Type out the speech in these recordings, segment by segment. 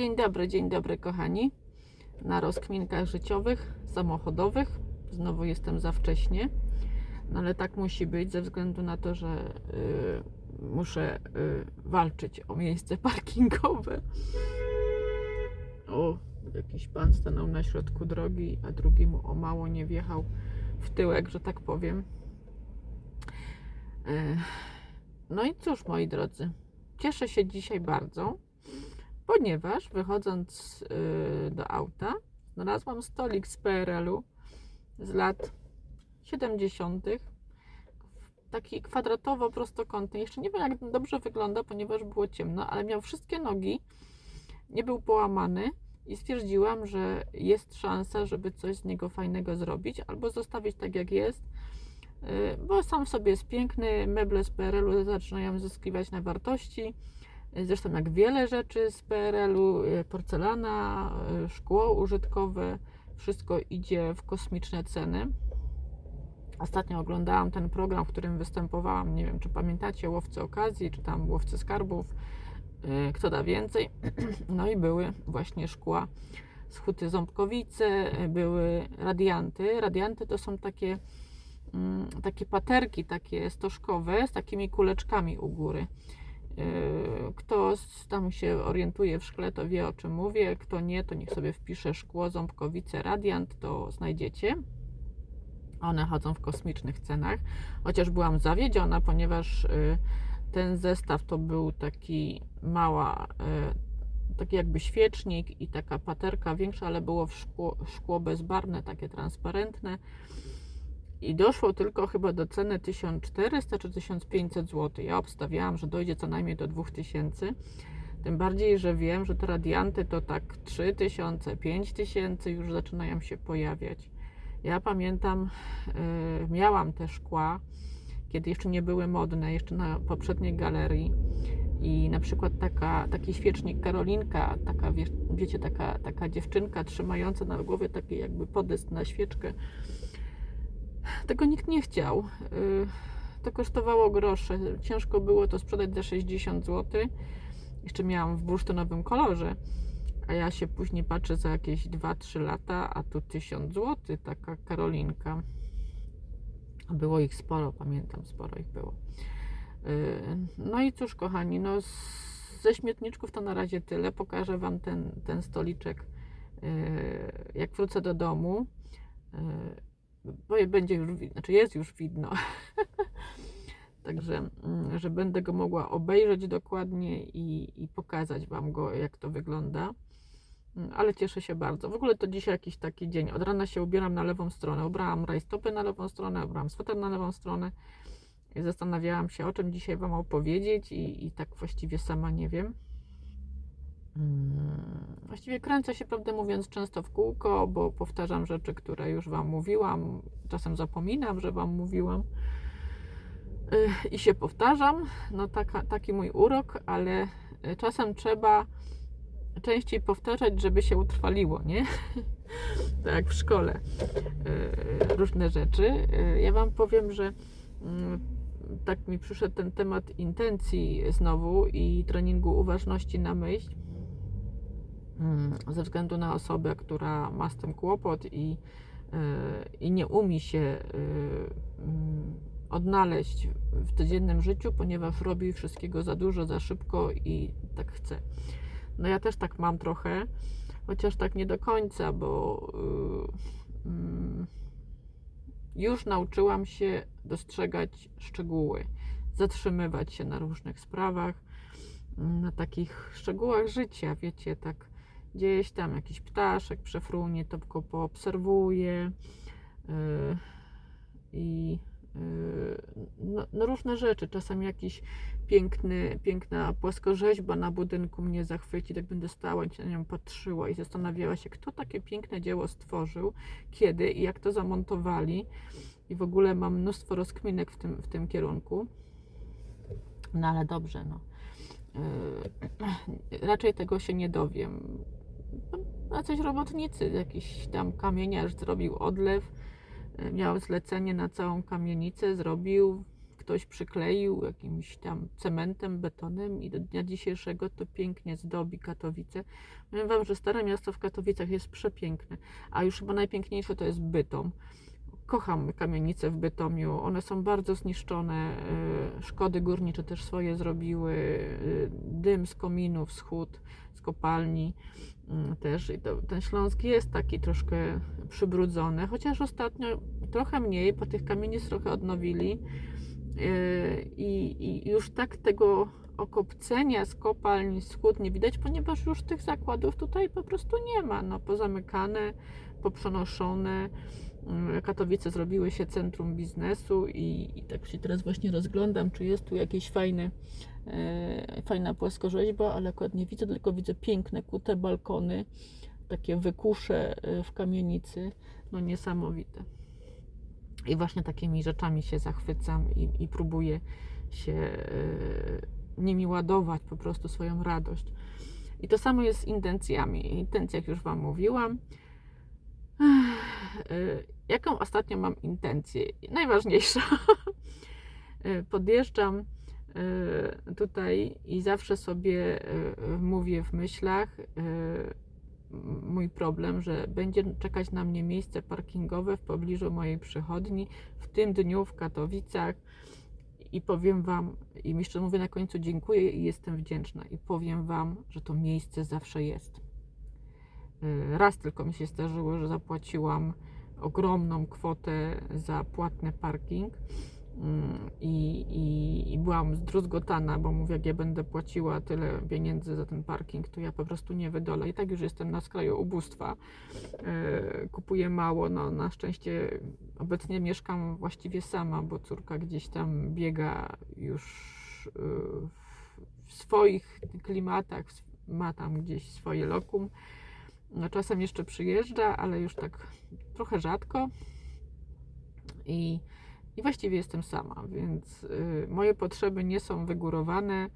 Dzień dobry, dzień dobry kochani. Na rozkminkach życiowych, samochodowych. Znowu jestem za wcześnie, no ale tak musi być ze względu na to, że y, muszę y, walczyć o miejsce parkingowe. O, jakiś pan stanął na środku drogi, a drugi mu o mało nie wjechał w tyłek, że tak powiem. Y, No i cóż, moi drodzy, cieszę się dzisiaj bardzo, ponieważ wychodząc y, do auta, znalazłam stolik z PRL-u z lat 70. Taki kwadratowo prostokątny. Jeszcze nie wiem, jak dobrze wygląda, ponieważ było ciemno, ale miał wszystkie nogi, nie był połamany i stwierdziłam, że jest szansa, żeby coś z niego fajnego zrobić albo zostawić tak, jak jest Y, bo sam w sobie jest piękny. Meble z PRL-u zaczynają zyskiwać na wartości. Zresztą jak wiele rzeczy z PRL-u, y, porcelana, y, szkło użytkowe, wszystko idzie w kosmiczne ceny. Ostatnio oglądałam ten program, w którym występowałam, nie wiem czy pamiętacie, łowcy okazji, czy tam łowcy skarbów, y, kto da więcej. No i były właśnie szkła z huty Ząbkowice, były radianty. Radianty to są takie mm, takie paterki, takie stożkowe z takimi kuleczkami u góry. Yy, Kto tam się orientuje w szkle, to wie o czym mówię. Kto nie, to niech sobie wpisze szkło Ząbkowice Radiant, to znajdziecie. One chodzą w kosmicznych cenach. Chociaż byłam zawiedziona, ponieważ yy, ten zestaw to był taki mała, yy, taki jakby świecznik i taka paterka większa, ale było w szkło, szkło bezbarwne, takie transparentne i doszło tylko chyba do ceny 1400 czy 1500 zł. Ja obstawiałam, że dojdzie co najmniej do 2000. Tym bardziej, że wiem, że te radianty to tak 3000, 5000 już zaczynają się pojawiać. Ja pamiętam, yy, miałam te szkła, kiedy jeszcze nie były modne, jeszcze na poprzedniej galerii. I na przykład taka, taki świecznik Karolinka, taka wie, wiecie, taka, taka dziewczynka trzymająca na głowie taki jakby podest na świeczkę, tego nikt nie chciał. Y, To kosztowało grosze. Ciężko było to sprzedać za 60 zł. Jeszcze miałam w bursztynowym kolorze. A ja się później patrzę za jakieś 2-3 lata, a tu 1000 zł, taka Karolinka. Było ich sporo, pamiętam, sporo ich było. Y, No i cóż, kochani, no ze śmietniczków to na razie tyle. Pokażę Wam ten, ten stoliczek, y, jak wrócę do domu. Bo będzie już, wi- znaczy jest już widno. Także, mm, że będę go mogła obejrzeć dokładnie i, i pokazać Wam go, jak to wygląda. Mm, Ale cieszę się bardzo. W ogóle to dzisiaj jakiś taki dzień. Od rana się ubieram na lewą stronę. Ubrałam rajstopy na lewą stronę, ubrałam sweter na lewą stronę. I zastanawiałam się, o czym dzisiaj Wam opowiedzieć i, i tak właściwie sama nie wiem. Mm, Właściwie kręcę się, prawdę mówiąc, często w kółko, bo powtarzam rzeczy, które już Wam mówiłam. Czasem zapominam, że Wam mówiłam. Y, I się powtarzam. No taka, taki mój urok, ale y, czasem trzeba częściej powtarzać, żeby się utrwaliło, nie? tak jak w szkole. Y, Różne rzeczy. Ja Wam powiem, że mm, tak mi przyszedł ten temat intencji znowu i treningu uważności na myśl ze względu na osobę, która ma z tym kłopot i, y, i nie umie się y, mm, odnaleźć w codziennym życiu, ponieważ robi wszystkiego za dużo, za szybko i tak chce. No ja też tak mam trochę, chociaż tak nie do końca, bo y, mm, już nauczyłam się dostrzegać szczegóły, zatrzymywać się na różnych sprawach, mm, na takich szczegółach życia, wiecie, tak gdzieś tam jakiś ptaszek przefrunie, to go poobserwuję yy, i yy, no, no różne rzeczy, czasem jakiś piękny, piękna płaskorzeźba na budynku mnie zachwyci, tak będę stała i się na nią patrzyła i zastanawiała się, kto takie piękne dzieło stworzył, kiedy i jak to zamontowali i w ogóle mam mnóstwo rozkminek w tym, w tym kierunku. No ale dobrze, no. Yy, raczej tego się nie dowiem. No, Jacyś robotnicy, jakiś tam kamieniarz zrobił odlew, yy, miał zlecenie na całą kamienicę, zrobił. Kto ktoś przykleił jakimś tam cementem, betonem i do dnia dzisiejszego to pięknie zdobi Katowice. Powiem Wam, że Stare Miasto w Katowicach jest przepiękne, a już chyba najpiękniejsze to jest Bytom. Kocham kamienice w Bytomiu, one są bardzo zniszczone, y, szkody górnicze też swoje zrobiły, y, dym z kominów, z hut, z kopalni mm, też. I to, ten Śląsk jest taki troszkę przybrudzony, chociaż ostatnio trochę mniej, bo tych kamienic trochę odnowili. I, i już tak tego okopcenia z kopalń, z hut nie widać, ponieważ już tych zakładów tutaj po prostu nie ma, no pozamykane, poprzenoszone. Katowice zrobiły się centrum biznesu i, i tak się teraz właśnie rozglądam, czy jest tu jakieś fajne, e, fajna płaskorzeźba, ale akurat nie widzę, tylko widzę piękne kute balkony, takie wykusze e, w kamienicy, no niesamowite. I właśnie takimi rzeczami się zachwycam i, i próbuję się e, nimi ładować po prostu swoją radość. I to samo jest z intencjami. Intencjach już Wam mówiłam. Ech, Jaką ostatnio mam intencję? Najważniejsza. E, Podjeżdżam e, tutaj i zawsze sobie mówię w myślach, mój problem, że będzie czekać na mnie miejsce parkingowe w pobliżu mojej przychodni w tym dniu w Katowicach i powiem Wam, i jeszcze mówię na końcu dziękuję i jestem wdzięczna i powiem Wam, że to miejsce zawsze jest. Y, Raz tylko mi się zdarzyło, że zapłaciłam ogromną kwotę za płatny parking Mm, i, i, i byłam zdruzgotana, bo mówię, jak ja będę płaciła tyle pieniędzy za ten parking, to ja po prostu nie wydolę. I tak już jestem na skraju ubóstwa. E, Kupuję mało, no na szczęście obecnie mieszkam właściwie sama, bo córka gdzieś tam biega już w swoich klimatach, ma tam gdzieś swoje lokum. No, czasem jeszcze przyjeżdża, ale już tak trochę rzadko. I i właściwie jestem sama, więc y, moje potrzeby nie są wygórowane.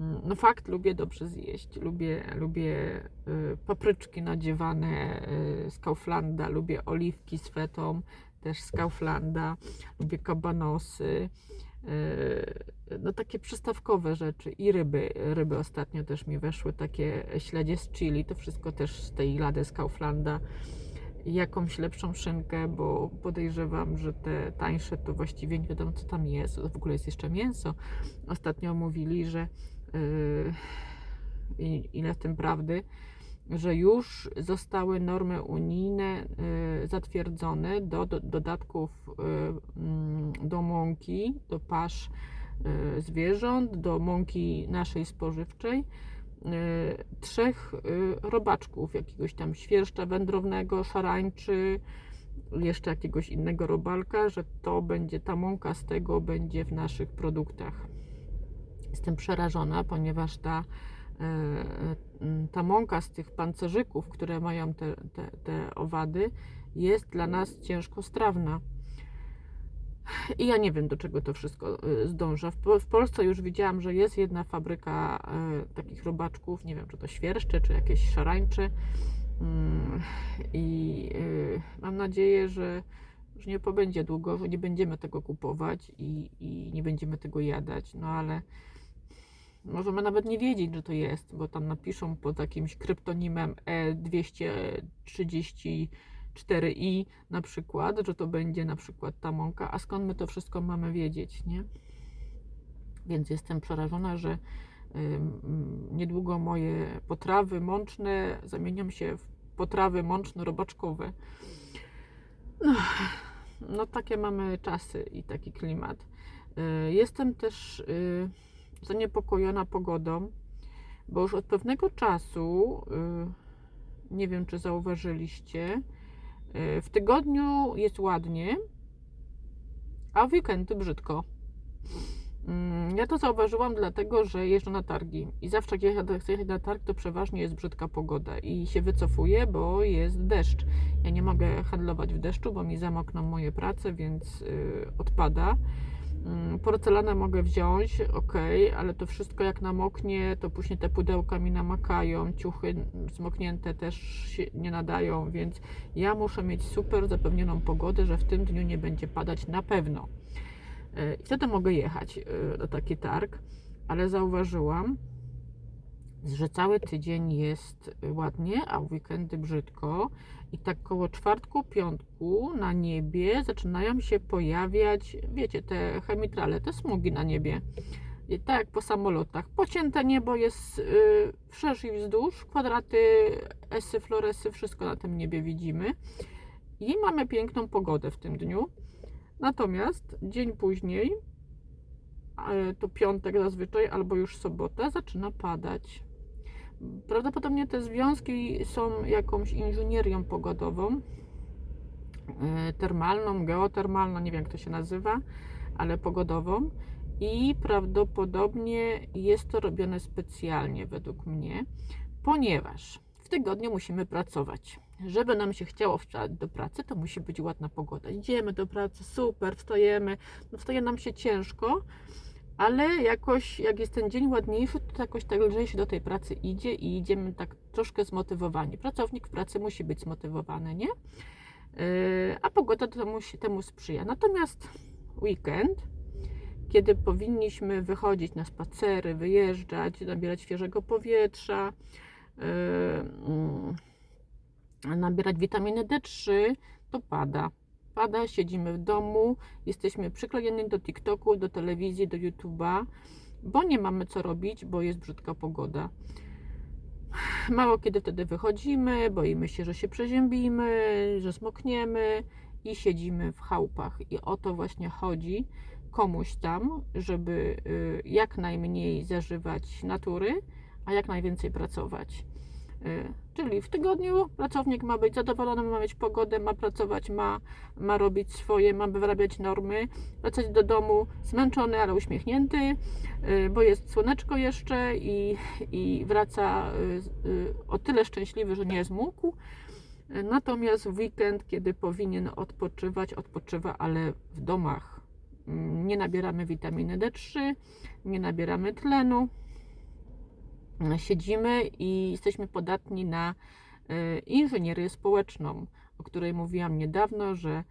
Mm, No fakt, lubię dobrze zjeść, lubię, lubię y, papryczki nadziewane y, z Kauflanda, lubię oliwki z fetą też z Kauflanda, lubię kabanosy, no takie przystawkowe rzeczy i ryby. Ryby ostatnio też mi weszły, takie śledzie z chili, to wszystko też z tej lady z Kauflanda jakąś lepszą szynkę, bo podejrzewam, że te tańsze to właściwie nie wiadomo co tam jest. W ogóle jest jeszcze mięso. Ostatnio mówili, że yy, ile w tym prawdy, że już zostały normy unijne yy, zatwierdzone do, do dodatków yy, mm, do mąki, do pasz yy, zwierząt, do mąki naszej spożywczej y, trzech y, robaczków, jakiegoś tam świerszcza wędrownego, szarańczy, jeszcze jakiegoś innego robalka, że to będzie, ta mąka z tego będzie w naszych produktach. Jestem przerażona, ponieważ ta, y, y, ta mąka z tych pancerzyków, które mają te, te, te owady, jest dla nas ciężko strawna. I ja nie wiem, do czego to wszystko y, zdąża. W Polsce już widziałam, że jest jedna fabryka y, takich robaczków, nie wiem, czy to świerszcze, czy jakieś szarańcze. Mm, I y, mam nadzieję, że, że nie pobędzie długo, że nie będziemy tego kupować i, i nie będziemy tego jadać. No ale możemy nawet nie wiedzieć, że to jest, bo tam napiszą pod jakimś kryptonimem E E230 4i na przykład, że to będzie na przykład ta mąka, a skąd my to wszystko mamy wiedzieć, nie? Więc jestem przerażona, że niedługo moje potrawy mączne zamienią się w potrawy mączno-robaczkowe. No, no takie mamy czasy i taki klimat. Y, Jestem też y, zaniepokojona pogodą, bo już od pewnego czasu, y, nie wiem czy zauważyliście, y, w tygodniu jest ładnie, a w weekendy brzydko. Mm, Ja to zauważyłam dlatego, że jeżdżę na targi i zawsze jak chcę jechać na targ, to przeważnie jest brzydka pogoda i się wycofuję, bo jest deszcz. Ja nie mogę handlować w deszczu, bo mi zamokną moje prace, więc y, odpada. Mm, Porcelanę mogę wziąć, ok, ale to wszystko jak namoknie, to później te pudełka mi namakają, ciuchy zmoknięte też się nie nadają, więc ja muszę mieć super zapewnioną pogodę, że w tym dniu nie będzie padać na pewno. E, I wtedy mogę jechać e, na taki targ, ale zauważyłam, że cały tydzień jest ładnie, a w weekendy brzydko. I tak koło czwartku, piątku na niebie zaczynają się pojawiać, wiecie, te chemitrale, te smugi na niebie. I tak jak po samolotach. Pocięte niebo jest yy, wszerz i wzdłuż, kwadraty, esy, floresy, wszystko na tym niebie widzimy. I mamy piękną pogodę w tym dniu. Natomiast dzień później, yy, to piątek zazwyczaj, albo już sobota, zaczyna padać. Prawdopodobnie te związki są jakąś inżynierią pogodową, yy, termalną, geotermalną, nie wiem jak to się nazywa, ale pogodową. I prawdopodobnie jest to robione specjalnie według mnie, ponieważ w tygodniu musimy pracować. Żeby nam się chciało wstać do pracy, to musi być ładna pogoda. Idziemy do pracy, super, wstajemy. No wstaje nam się ciężko, ale jakoś jak jest ten dzień ładniejszy, to jakoś tak lżej się do tej pracy idzie i idziemy tak troszkę zmotywowani. Pracownik w pracy musi być zmotywowany, nie? Yy, a pogoda temu, temu sprzyja. Natomiast weekend, kiedy powinniśmy wychodzić na spacery, wyjeżdżać, nabierać świeżego powietrza, yy, mm, nabierać witaminy D3, to pada. Pada, siedzimy w domu, jesteśmy przyklejeni do TikToku, do telewizji, do YouTube'a, bo nie mamy co robić, bo jest brzydka pogoda. Mało kiedy wtedy wychodzimy, boimy się, że się przeziębimy, że smokniemy i siedzimy w chałupach. I o to właśnie chodzi komuś tam, żeby y, jak najmniej zażywać natury, a jak najwięcej pracować. Czyli w tygodniu pracownik ma być zadowolony, ma mieć pogodę, ma pracować, ma, ma robić swoje, ma wyrabiać normy, wracać do domu zmęczony, ale uśmiechnięty, y, bo jest słoneczko jeszcze i, i wraca y, y, o tyle szczęśliwy, że nie. Y, Natomiast w weekend, kiedy powinien odpoczywać, odpoczywa, ale w domach. Mm, Nie nabieramy witaminy D3, nie nabieramy tlenu, siedzimy i jesteśmy podatni na y, inżynierię społeczną, o której mówiłam niedawno, że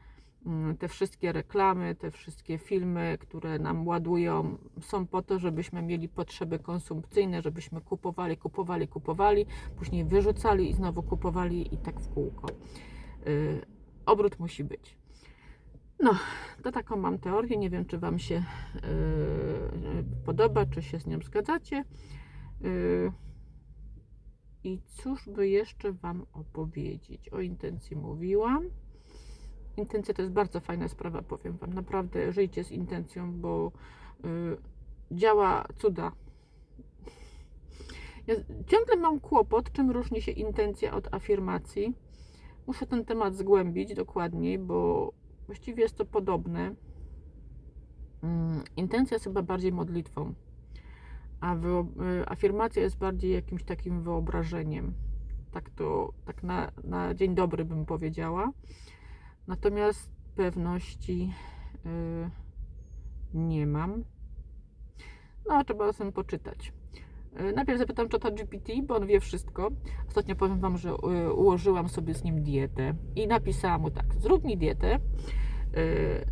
mm, te wszystkie reklamy, te wszystkie filmy, które nam ładują, są po to, żebyśmy mieli potrzeby konsumpcyjne, żebyśmy kupowali, kupowali, kupowali, później wyrzucali i znowu kupowali i tak w kółko. Y, Obrót musi być. No, to taką mam teorię. Nie wiem, czy Wam się y, podoba, czy się z nią zgadzacie. Y, I cóż by jeszcze Wam opowiedzieć? O intencji mówiłam. Intencja to jest bardzo fajna sprawa, powiem Wam. Naprawdę żyjcie z intencją, bo y, działa cuda. Ja ciągle mam kłopot, czym różni się intencja od afirmacji. Muszę ten temat zgłębić dokładniej, bo właściwie jest to podobne. Mm, Intencja jest chyba bardziej modlitwą a y, afirmacja jest bardziej jakimś takim wyobrażeniem. Tak to, tak na, na dzień dobry bym powiedziała. Natomiast pewności y, nie mam. No, trzeba tym poczytać. Y, Najpierw zapytam czata GPT, bo on wie wszystko. Ostatnio powiem Wam, że ułożyłam sobie z nim dietę i napisałam mu tak: zrób mi dietę.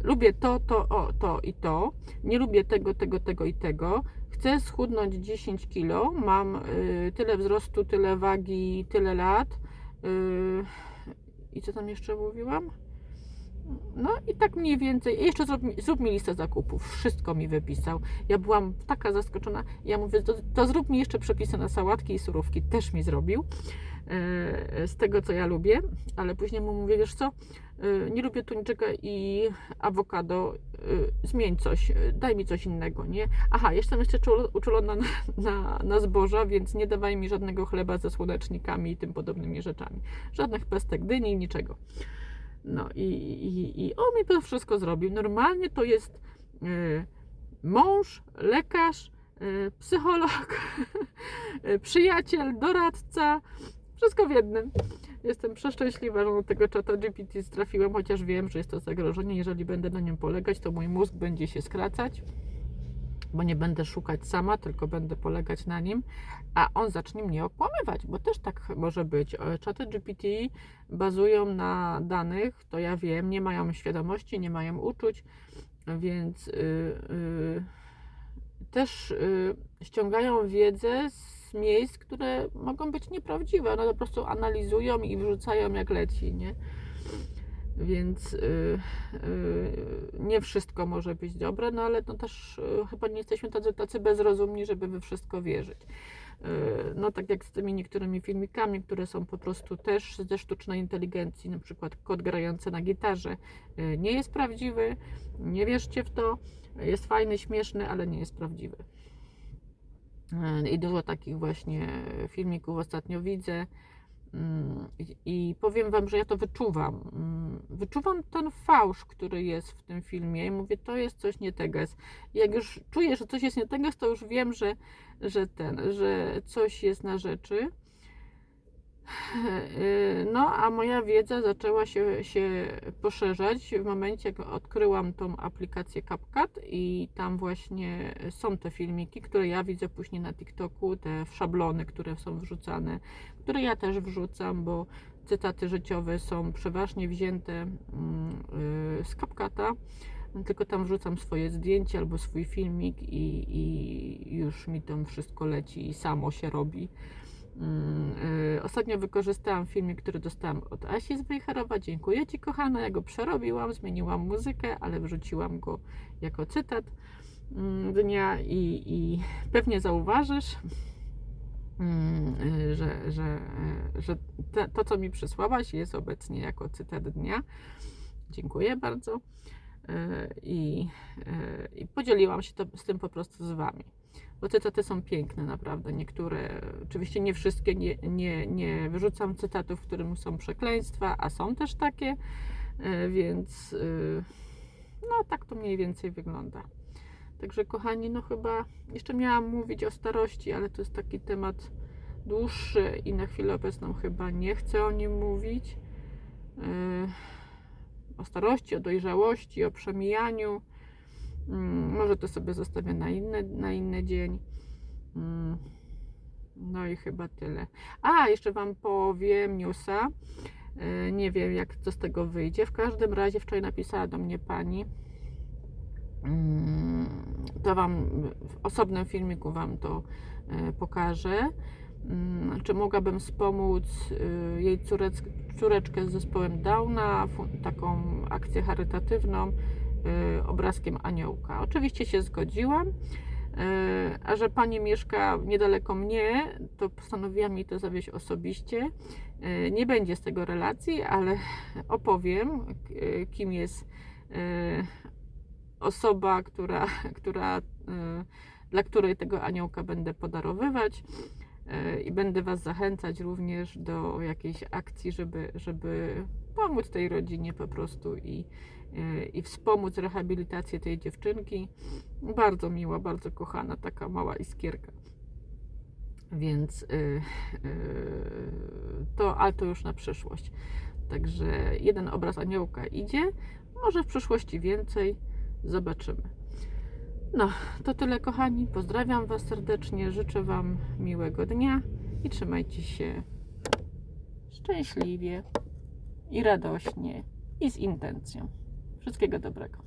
Lubię to, to, o, to i to. Nie lubię tego, tego, tego i tego chcę schudnąć 10 kg, mam y, tyle wzrostu, tyle wagi, tyle lat. Y, I co tam jeszcze mówiłam? No i tak mniej więcej. Jeszcze zrób, mi- zrób mi listę zakupów. Wszystko mi wypisał. Ja byłam taka zaskoczona. Ja mówię, to, to zrób mi jeszcze przepisy na sałatki i surówki. Też mi zrobił. Y, Z tego, co ja lubię. Ale później mu mówię, wiesz co? y, Nie lubię tuńczyka i awokado. y, Zmień coś. Daj mi coś innego, nie? Aha, jestem jeszcze czul- uczulona na, na, na zboża, więc nie dawaj mi żadnego chleba ze słonecznikami i tym podobnymi rzeczami. Żadnych pestek dyni, niczego. No i, i, i on mi to wszystko zrobił. Normalnie to jest y, mąż, lekarz, y, psycholog, przyjaciel, doradca. Wszystko w jednym. Jestem przeszczęśliwa, że do tego czata GPT trafiłem, chociaż wiem, że jest to zagrożenie. Jeżeli będę na nim polegać, to mój mózg będzie się skracać, bo nie będę szukać sama, tylko będę polegać na nim, a on zacznie mnie okłamywać, bo też tak może być. E, Czaty GPT bazują na danych, to ja wiem, nie mają świadomości, nie mają uczuć Więc y, y, też y, ściągają wiedzę z miejsc, które mogą być nieprawdziwe. One po prostu analizują i wrzucają jak leci, nie? Więc y, y, nie wszystko może być dobre, no ale no też y, chyba nie jesteśmy tacy, tacy bezrozumni, żeby we wszystko wierzyć. Y, No tak jak z tymi niektórymi filmikami, które są po prostu też ze sztucznej inteligencji, na przykład kot grający na gitarze y, nie jest prawdziwy, nie wierzcie w to, jest fajny, śmieszny, ale nie jest prawdziwy. Y, I dużo takich właśnie filmików ostatnio widzę. Mm, I, powiem Wam, że ja to wyczuwam. Mm, Wyczuwam ten fałsz, który jest w tym filmie i mówię, to jest coś nie teges. Jak już czuję, że coś jest nie teges, to już wiem, że, że ten, że coś jest na rzeczy. Yy, No, a moja wiedza zaczęła się, się poszerzać w momencie, jak odkryłam tą aplikację CapCut i tam właśnie są te filmiki, które ja widzę później na TikToku, te szablony, które są wrzucane, które ja też wrzucam, bo cytaty życiowe są przeważnie wzięte mm, yy, z CapCuta, tylko tam wrzucam swoje zdjęcie albo swój filmik i, i już mi tam wszystko leci i samo się robi. Y, Ostatnio wykorzystałam filmik, który dostałam od Asi z Wejherowa. Dziękuję Ci, kochana. Ja go przerobiłam, zmieniłam muzykę, ale wrzuciłam go jako cytat mm, dnia i, i pewnie zauważysz, mm, y, że, że, y, że to, co mi przysłałaś, jest obecnie jako cytat dnia. Dziękuję bardzo. I, i podzieliłam się to, z tym po prostu z Wami bo cytaty są piękne naprawdę. Niektóre, oczywiście nie wszystkie, nie, nie, nie wyrzucam cytatów, w którym są przekleństwa, a są też takie, e, więc y, no tak to mniej więcej wygląda. Także kochani, no chyba jeszcze miałam mówić o starości, ale to jest taki temat dłuższy i na chwilę obecną chyba nie chcę o nim mówić. E, O starości, o dojrzałości, o przemijaniu. Mm, Może to sobie zostawię na inny, na inny dzień. Mm, No i chyba tyle. A, jeszcze Wam powiem newsa. E, Nie wiem, jak co z tego wyjdzie. W każdym razie wczoraj napisała do mnie pani. Mm, To Wam w osobnym filmiku Wam to e, pokażę. Czy mogłabym wspomóc y, jej córec, córeczkę z zespołem Downa, taką akcję charytatywną obrazkiem aniołka. Oczywiście się zgodziłam, y, a że pani mieszka niedaleko mnie, to postanowiłam jej to zawieźć osobiście. Y, Nie będzie z tego relacji, ale opowiem, y, kim jest y, osoba, która, która, y, dla której tego aniołka będę podarowywać. Y, I będę Was zachęcać również do jakiejś akcji, żeby, żeby pomóc tej rodzinie po prostu i, y, i wspomóc rehabilitację tej dziewczynki. Bardzo miła, bardzo kochana, taka mała iskierka. Więc y, to, ale to już na przyszłość. Także jeden obraz aniołka idzie, może w przyszłości więcej, zobaczymy. No, to tyle kochani. Pozdrawiam Was serdecznie, życzę Wam miłego dnia i trzymajcie się szczęśliwie i radośnie i z intencją. Wszystkiego dobrego.